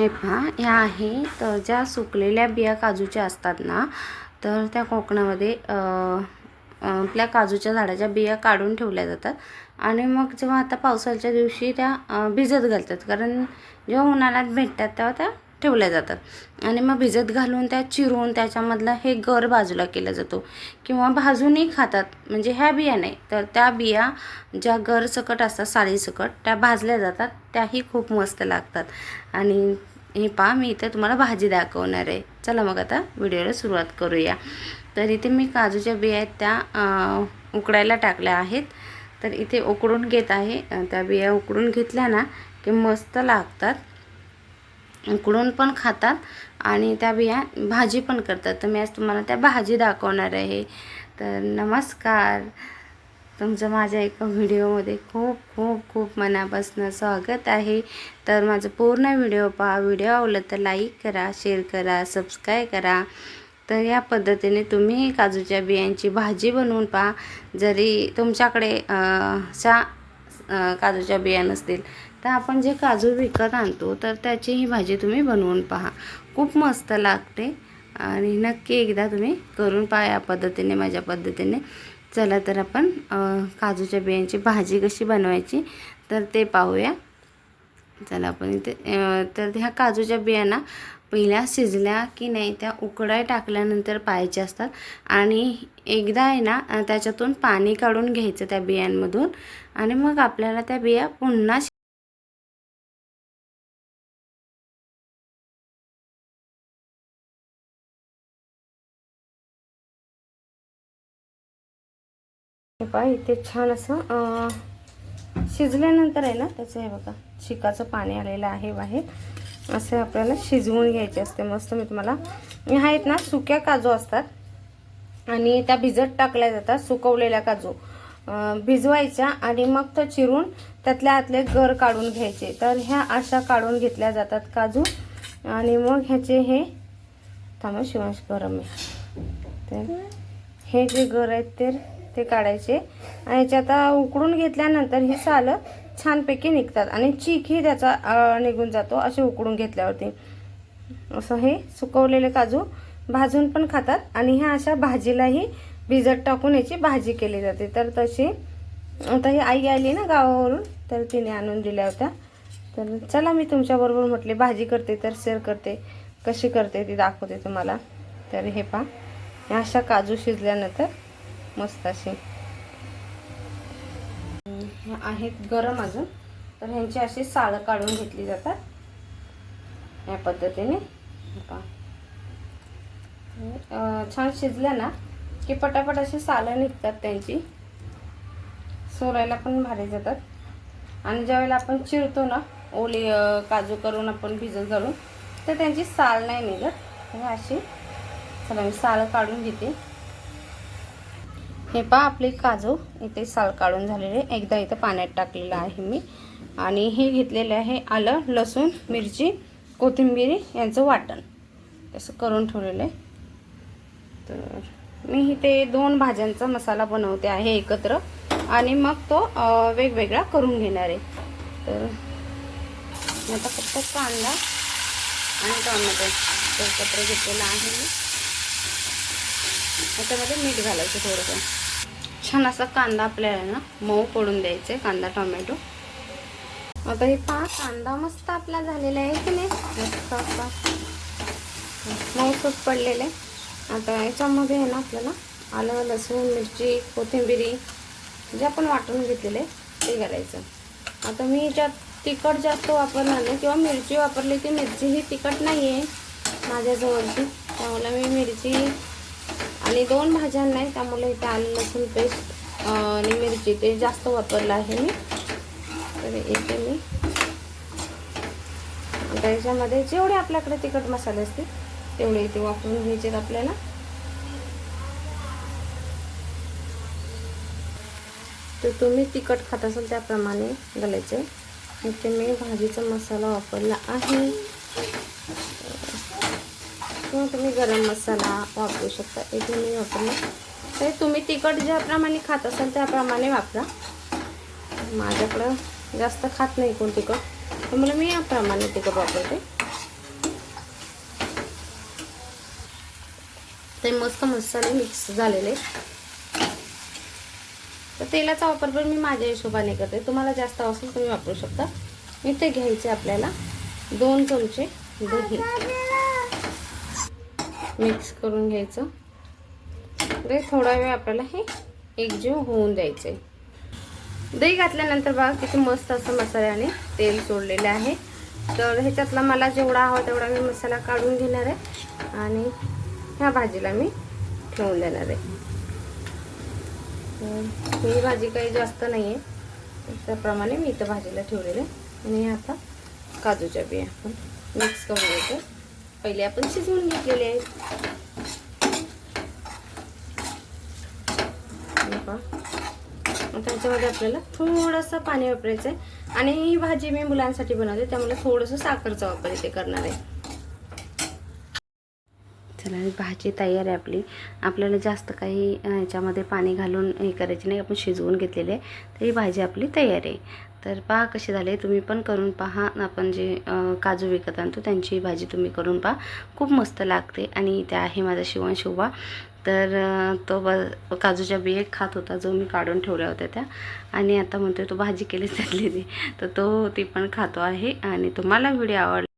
हे पहा ह्या आहे तर ज्या सुकलेल्या बिया काजूच्या असतात ना तर त्या कोकणामध्ये आपल्या काजूच्या झाडाच्या बिया काढून ठेवल्या जातात. आणि मग जेव्हा आता पावसाळ्याच्या दिवशी त्या भिजत घालतात कारण जेव्हा उन्हाळ्यात भेटतात तेव्हा त्या ठेवल्या जातात. आणि मग भिजत घालून त्या चिरून त्याच्यामधला हे गर बाजूला केला जातो. किंवा भाजूनही खातात म्हणजे ह्या बिया नाही तर त्या बिया ज्या गर सकट असतात साळीसकट त्या भाजल्या जातात त्याही खूप मस्त लागतात. आणि हे पहा मी इथं तुम्हाला भाजी दाखवणार आहे. चला मग आता व्हिडिओला सुरुवात करूया. तर इथे मी काजूच्या बिया आहेत त्या उकडायला टाकल्या आहेत. तर इथे उकडून घेत आहे. त्या बिया उकडून घेतल्या ना की मस्त लागतात. उकडून पण खातात आणि त्या बिया भाजी पण करतात. तर मी आज तुम्हाला त्या भाजी दाखवणार आहे. तर नमस्कार. तुमचं माझ्या एका व्हिडिओमध्ये खूप खूप खूप मनापासून स्वागत आहे. तर माझं पूर्ण व्हिडिओ पहा. व्हिडिओ आवडला तर लाईक करा शेअर करा सबस्क्राईब करा. तर या पद्धतीने तुम्ही काजूच्या बियांची भाजी बनवून पहा. जरी तुमच्याकडे सा काजूच्या बिया नसतील तर आपण जे काजू विकत आणतो तर त्याची ही भाजी तुम्ही बनवून पहा. खूप मस्त लागते. आणि नक्की एकदा तुम्ही करून पहा या पद्धतीने माझ्या पद्धतीने. चला तर आपण काजूच्या बियांची भाजी कशी बनवायची तर ते पाहूया. चला आपण इथे तर ह्या काजूच्या बियांना पहिल्या शिजल्या की नाही त्या उकडाय टाकल्यानंतर पाहायच्या असतात. आणि एकदा आहे ना त्याच्यातून पाणी काढून घ्यायचं त्या बियांमधून. आणि मग आपल्याला त्या बिया पुन्हा हे पहा इथे छान असं शिजल्यानंतर आहे ना त्याचं हे बघा शिकाचं पाणी आलेलं आहे बाहेर. असे आपल्याला शिजवून घ्यायचे असते मस्त मी तुम्हाला. हे आहेत ना सुक्या काजू असतात. आणि त्या भिजत टाकल्या जातात सुकवलेल्या काजू. भिजवायच्या आणि मग तो चिरून त्यातल्या आतले गर काढून घ्यायचे. तर ह्या अशा काढून घेतल्या जातात काजू. आणि मग ह्याचे हे थांबा शिवांश गरम आहे. तर हे जे गर आहेत ते ते काढायचे. आणि याचे आता उकडून घेतल्यानंतर ही सालं छानपैकी निघतात. आणि चीकही त्याचा निघून जातो असे उकडून घेतल्यावरती. असं हे सुकवलेले काजू भाजून पण खातात. आणि ह्या अशा भाजीलाही भिजत टाकून याची भाजी केली जाते. तर तशी आता ही आई आली ना गावावरून तर तिने आणून दिल्या होत्या. तर चला मी तुमच्याबरोबर म्हटले भाजी करते तर शेअर करते. कशी करते ती दाखवते तुम्हाला. तर हे पहा अशा काजू शिजल्यानंतर मस्त अशी. आहेत गरम अजून. तर ह्यांची अशी साळं काढून घेतली जातात. या पद्धतीने. छान शिजल्या ना की पटापट अशी सालं निघतात त्यांची. सोलायला पण भारी जातात. आणि ज्यावेळेला आपण चिरतो ना ओली काजू करून आपण भिजत घालून तर त्यांची साल नाही निघत. हे अशी. चला मी साल काढून घेते. हे पहा आपले काजू इथे साल काढून झालेले. एकदा इथं पाण्यात टाकलेलं आहे मी. आणि हे घेतलेले आहे आलं लसूण मिरची कोथिंबिरी यांचं वाटण. तसं करून ठेवलेलं आहे. तर मी इथे दोन भाज्यांचा मसाला बनवते आहे एकत्र. आणि मग तो वेगवेगळा करून घेणार आहे. तर आता फक्त कांदा आणि टॉमॅटो एकत्र घेतलेला आहे मी. याच्यामध्ये मीठ घालायचं थोडंसं. छान असा कांदा आपल्याला ना मऊ पडून द्यायचे कांदा टोमॅटो. आता हे पहा कांदा मस्त आपला झालेला आहे की नाही? मस्त असा. मऊसूत पडलेले आता याच्यामध्ये आहे ना आपल्याला आलं लसूण मिरची कोथिंबिरी जे आपण वाटून घेतलेले ते घालायचं. आता मी ज्यात तिखट जास्त वापरणार नाही किंवा मिरची वापरली ती मिरची ही तिखट नाही आहे माझ्याजवळची. त्यामुळे मी मिरची आणि दोन भाज्या नाही त्यामुळे इथे आलं लसूण पेस्ट आणि मिरची. ते जास्त वापरलं आहे मी. तर इथे मी. त्याच्यामध्ये जेवढे आपल्याकडे तिखट मसाले असतील तेवढे इथे वापरून घ्यायचे आपल्याला. तर तुम्ही तिखट खात असाल त्याप्रमाणे घालायचे. इथे मी भाजीचा मसाला वापरला आहे. किंवा तुम्ही गरम मसाला वापरू शकता. इथे मी वापरलं तर तुम्ही तिखट ज्याप्रमाणे खात असाल त्याप्रमाणे वापरा. माझ्याकडं जास्त खात नाही कोण तिखट त्यामुळे मी याप्रमाणे तिखट वापरते. ते मस्त मसाले मिक्स झालेले. तर तेलाचा वापर पण मी माझ्या हिशोबाने करते. तुम्हाला जास्त असेल तुम्ही वापरू शकता. मी ते घ्यायचे आपल्याला दोन चमचे दही. मिक्स करून घ्यायचं. ते थोडा वेळ आपल्याला हे एकजीव होऊन द्यायचे दही घातल्यानंतर बघा किती मस्त असं मसाल्याने तेल सोडलेलं आहे. तर ह्याच्यातला मला जेवढा हवा तेवढा मी मसाला काढून घेणार आहे आणि ह्या भाजीला मी ठेवून देणार आहे. ही भाजी काही जास्त नाही आहे त्याप्रमाणे मी इथं भाजीला ठेवलेलं आहे. आणि आता काजूच्या बिया आपण मिक्स करून घेतो. पहिले आपण शिजवून घेतलेले आहेत. त्याच्यामध्ये आपल्याला थोडंसं पाणी वापरायचं आहे आणि ही भाजी मी मुलांसाठी बनवते त्यामुळे थोडंसं साखरचा वापर इथे करणार आहे. चला भाजी तयार आहे आपली. आपल्याला जास्त काही याच्यामध्ये ह्याच्यामध्ये पाणी घालून हे करायचे नाही. आपण शिजवून घेतलेले आहे. तर ही भाजी आपली तयार आहे. तर पहा कशी झाले. तुम्ही पण करून पहा. आपण जे काजू विकत आणतो त्यांची भाजी तुम्ही करून पहा. खूप मस्त लागते. आणि इथे आहे माझा शिवण शोभा. तर तो ब काजूच्या बिये खात होता जो मी काढून ठेवल्या होत्या त्या. आणि आता म्हणतोय तो भाजी केली चालली ती. तर तो ती पण खातो आहे. आणि तुम्हाला व्हिडिओ आवडला